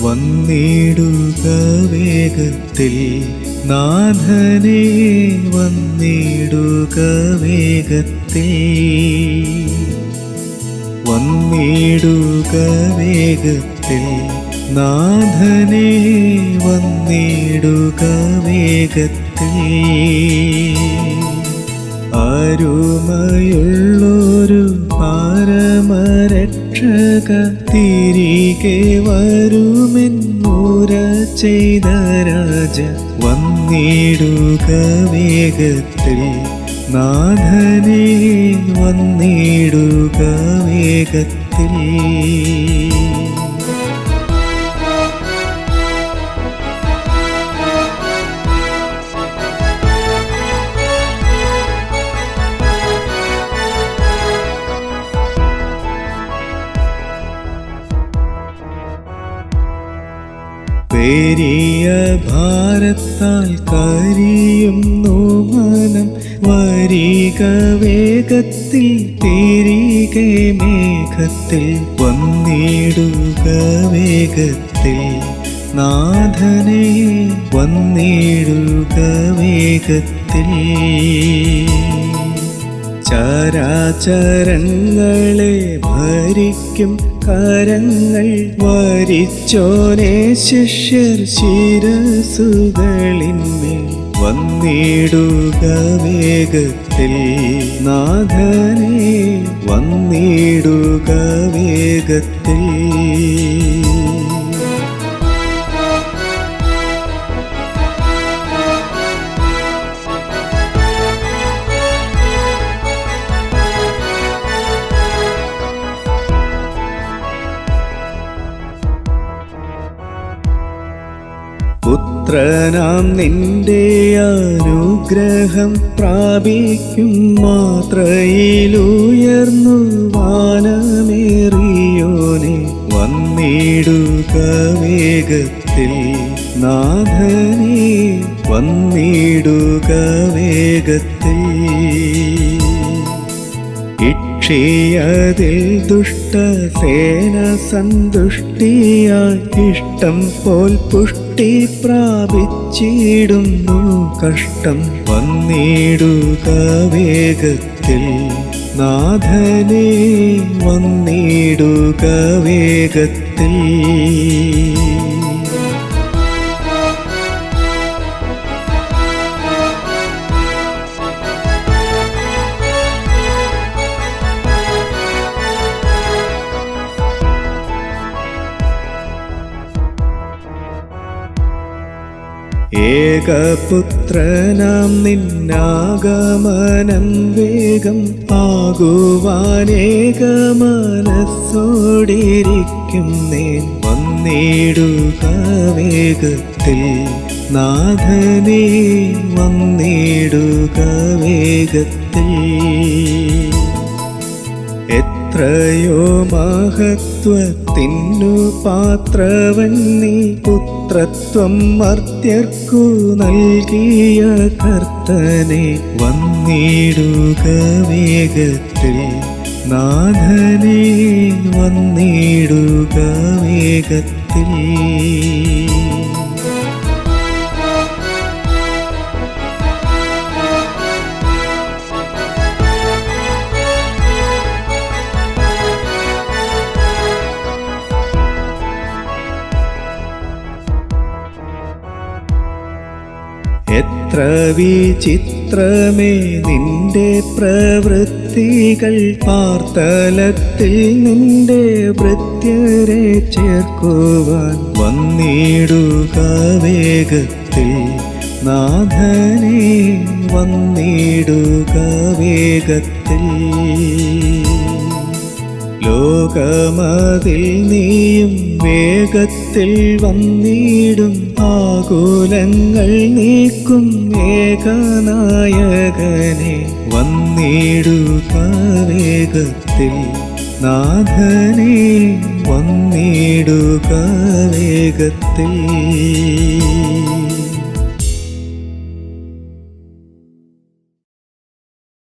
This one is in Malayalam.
വന്നിടുക വേഗത്തിൽ. നാഥനെ വന്നിടുക വേഗത്തിൽ. വന്നിടുക വേഗത്തിൽ. നാഥനെ വന്നിടുക വേഗത്തിൽ. അരുമയുള്ളൊരു പരമരക്ഷക തിരികെ വരുമെന്നൂര ചെയ്ത രാജ വന്നിടുക വേഗത്തിൽ. നാഥനെ വന്നിടുക വേഗത്തിൽ. പെരിയ ഭാരത്താൽ കരിയുന്നു മനം. വരിക വേഗത്തിൽ തിരികെ മേഘത്തിൽ. വന്നിടുക വേഗത്തിൽ. നാഥനെ വന്നിടുക വേഗത്തിൽ. ചരാചരങ്ങളെ ഭരിക്കും കരങ്ങൾ വരിച്ചോനെ ശിഷ്യർ ശിരസുകളിന്മേൽ വന്നിടുക വേഗത്തിൽ. നാഥനെ വന്നിടുക വേഗത്തിൽ. പുത്രനാം നിന്റെ അനുഗ്രഹം പ്രാപിക്കും മാത്രയിലുയർന്നു വാനമേറിയോനെ. വന്നിടുക വേഗത്തിൽ നാഥനെ വന്നിടുക വേഗത്തിൽ. ഇക്ഷിയതിൽ ദുഷ്ടസേന സന്തുഷ്ടിയായി ഇഷ്ടം പോൽ പുഷ്ടി പ്രാപിച്ചിടുന്നു കഷ്ടം. വന്നിടുക വേഗത്തിൽ. നാഥനെ വന്നിടുക വേഗത്തിൽ. ഏകപുത്രനാം നിന്നാഗമനം വേഗം ആകുവാനേക മനസ്സോടിരിക്കും നേൻ വന്നിടുക വേഗത്തിൽ. നാഥനേ വന്നിടുക വേഗത്തിൽ. എത്രയോ മഹത്വത്തിനു പാത്രവൻ നീ പുത്രത്വം മർത്യർക്കു നൽകിയ കർത്തനെ വന്നിടുക വേഗത്തിൽ. നാഥനെ വന്നിടുക വേഗത്തിൽ. എത്ര വിചിത്രമേ നിന്റെ പ്രവൃത്തികൾ പാർത്തലത്തിൽ നിന്റെ വൃത്യരെ ചേർക്കുവാൻ വന്നിടുക വേഗത്തിൽ. നാഥനെ വന്നിടുക വേഗത്തിൽ. ലോകമതിൽ നീയും വേഗത്തിൽ വന്നിടും. ആകുലങ്ങൾ നീക്കും ഏകനായകനെ വന്നിടുക വേഗത്തിൽ. നാഥനെ വന്നിടുക വേഗത്തിൽ.